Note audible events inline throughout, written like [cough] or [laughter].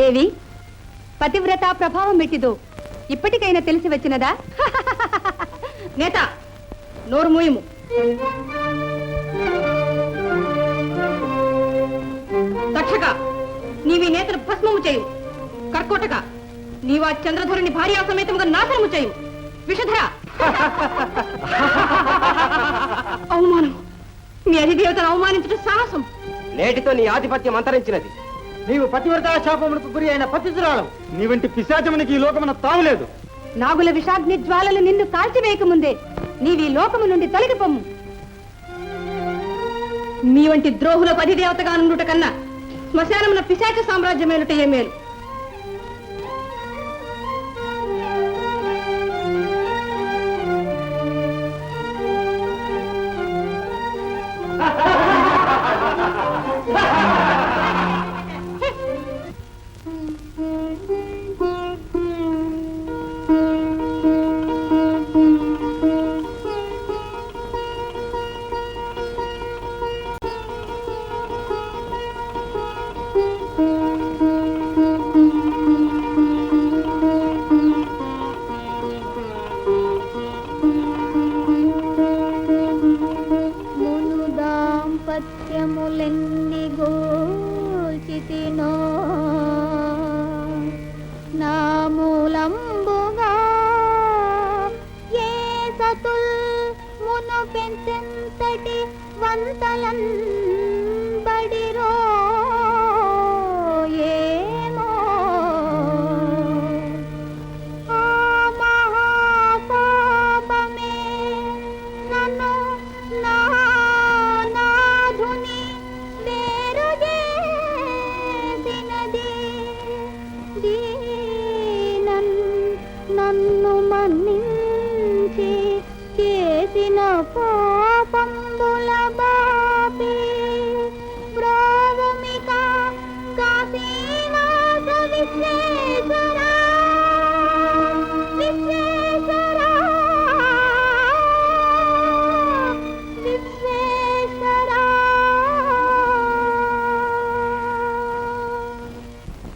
దేవి పతివ్రత ప్రభావం మెట్టిదో. ఇప్పటికైనా తెలిసి వచ్చినదా? [laughs] నేత నోరు మూయము. దక్షక నీవి నేతను భస్మము చేయు. కర్కోటక నీవా చంద్రధురుని భార్యా సమేతముగా నాశనము చేయు. విషధర. [laughs] అవమానం. మీ అధిదేవతను అవమానించడం సాహసం. నేటితో నీ ఆధిపత్యం అంతరించినది. నీవు పతివ్రతా శాపములకు గురి అయిన పతితురాలం నీ వంటి పిశాచమునికి ఈ లోకమున తావులేదు నాగుల విషాగ్ని జ్వాలలు నిన్ను కాల్చివేయకముందే నీవి లోకము నుండి తొలగిపోము మీ వంటి ద్రోహుల పతిదేవతగా నుండుట కన్నా శ్మశానమున పిశాచ సామ్రాజ్యమేలుట ఏ మేలు? దాంపత్యములెన్ని గోచితినో నా మూలంబుగా ఏ సతుల్ మును పెంచెంతటి వంతలన్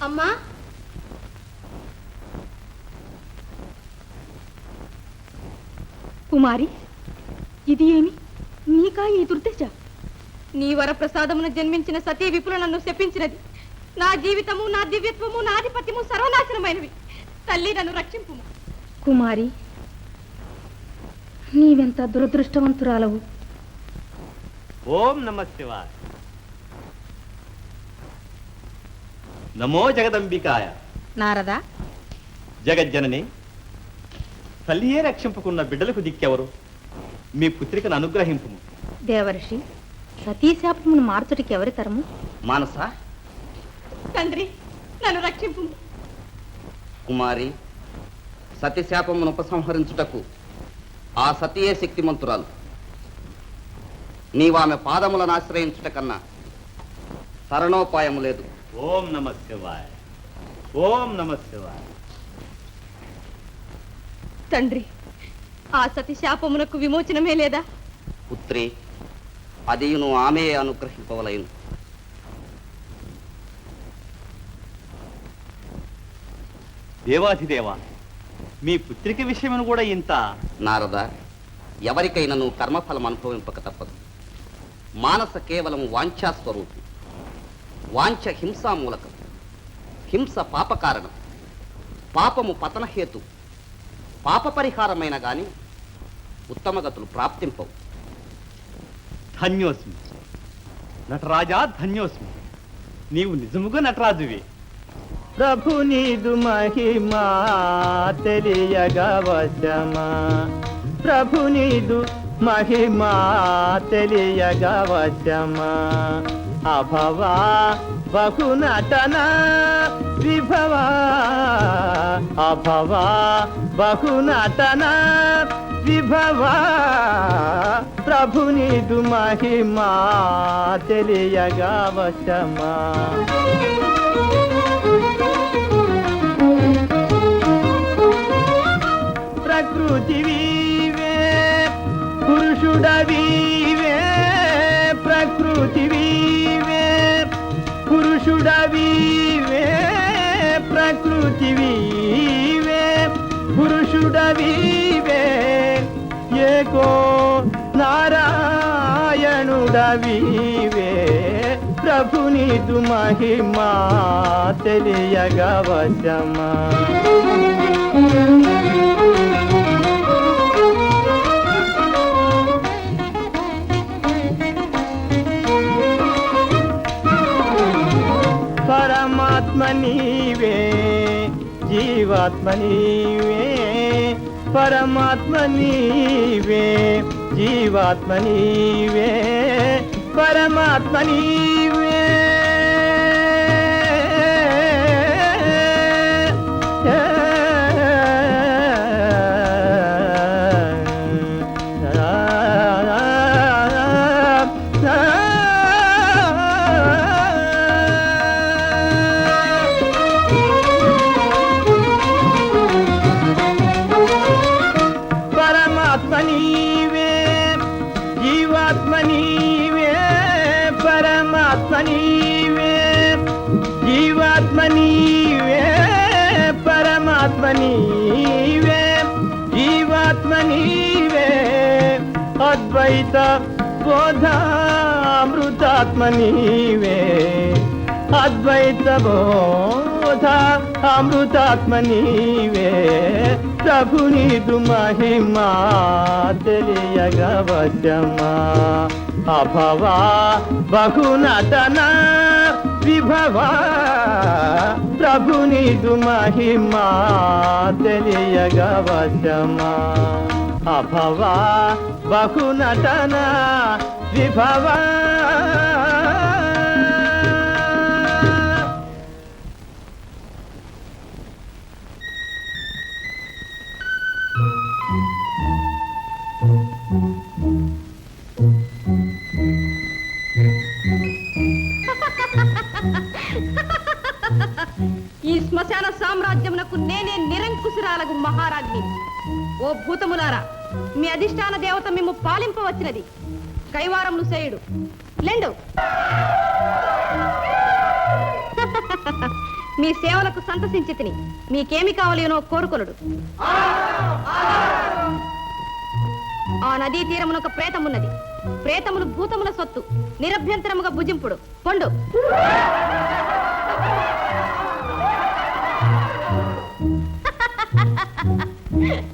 అమ్మా. కుమారి ఇది ఏమి? నీకా ఈ దుర్దశ? నీ వరప్రసాదమున జన్మించిన సతీ విపుల నన్ను శపించినది. నా జీవితము నా దివ్యత్వము నా ఆధిపత్యము సర్వనాశనమైనవి. తల్లి నన్ను రక్షింపు కుమారి నీవెంత దురదృష్టవంతురాలవు? ఓం నమ శివాయ. నమో జగదంబికాయ. నారదా. జగజ్జనని తల్లియే రక్షింపుకున్న బిడ్డలకు దిక్కెవరు? మీ పుత్రికను అనుగ్రహింపు దేవర్షి సతీశాపమును మార్చుటికి ఎవరి తరము? మానస. తండ్రి నన్ను రక్షింపు కుమారి సత్యశాపమును ఉపసంహరించుటకు ఆ సతియే శక్తిమంతురాలు. నీవామె పాదములను ఆశ్రయించుట కన్నా తరణోపాయము లేదు. ఓం నమ శివాయ. ఓం నమ శివాయ. తండ్రి ఆ సతి శాపమునకు విమోచనమే లేదా? పుత్రి అదియును ఆమె అనుగ్రహింపవలయను. దేవాధిదేవ మీ పుత్రిక విషయమును కూడా ఇంత? నారద ఎవరికైనను కర్మఫలం అనుభవింపక తప్పదు. మానస కేవలం వాంఛాస్వరూపి వాంఛ హింసామూలకం హింస పాపకారణం పాపము పతనహేతు పాప పరిహారమైన గాని ఉత్తమగతులు ప్రాప్తింపవు. ధన్యోస్మి. నటరాజా ధన్యోస్మి. నీవు నిజముగా నటరాజువి. ప్రభు నీదు మహిమా తెలియగా వశమా. ప్రభు నీదు మహిమా తెలియగా వశమా. అభవా బహునటన విభవా. అభవా బహునటన విభవా ప్రభు నీదు మహిమా తెలియగా వశమా. ప్రకృతి వీవే పురుషుడవీవే ప్రకృతి వీవే పురుషుడవీవే నారాయణుడవీవే. ఏకో నారాయణుడవీవే. ప్రభు నీదు మహిమా తెలియగవశమా పరమాత్మ నీవే. జీవాత్మ నీవే పరమాత్మ నీవే పరమాత్మ నీవే జీవాత్మ నీవే పరమాత్మ నీవే జీవాత్మ నీవే అద్వైత బోధామృతాత్మ నీవే అద్వైత బోధ అమృతాత్మ నీవే ప్రభు నీదు మహిమా తెలియగవశమా అభవా బహునతన విభవా ప్రభు మహిమా తెలియగవశమా అభవా బహునటన విభవా శ్మశాన సామ్రాజ్యమునకు నేనే నిరంకుశురాలకు మహారాజ్ని. ఓ భూతములారా మీ అధిష్టాన దేవత మేము పాలింపవచ్చినది. కైవారములు సేయుడు లెండు. [laughs] మీ సేవలకు సంతసించి తిని మీకేమి కావలేనో కోరుకొనుడు. ఆ నదీ తీరమున ఒక ప్రేతమున్నది. ప్రేతములు భూతముల సొత్తు. నిరభ్యంతరముగా భుజింపుడు. పొండు. it?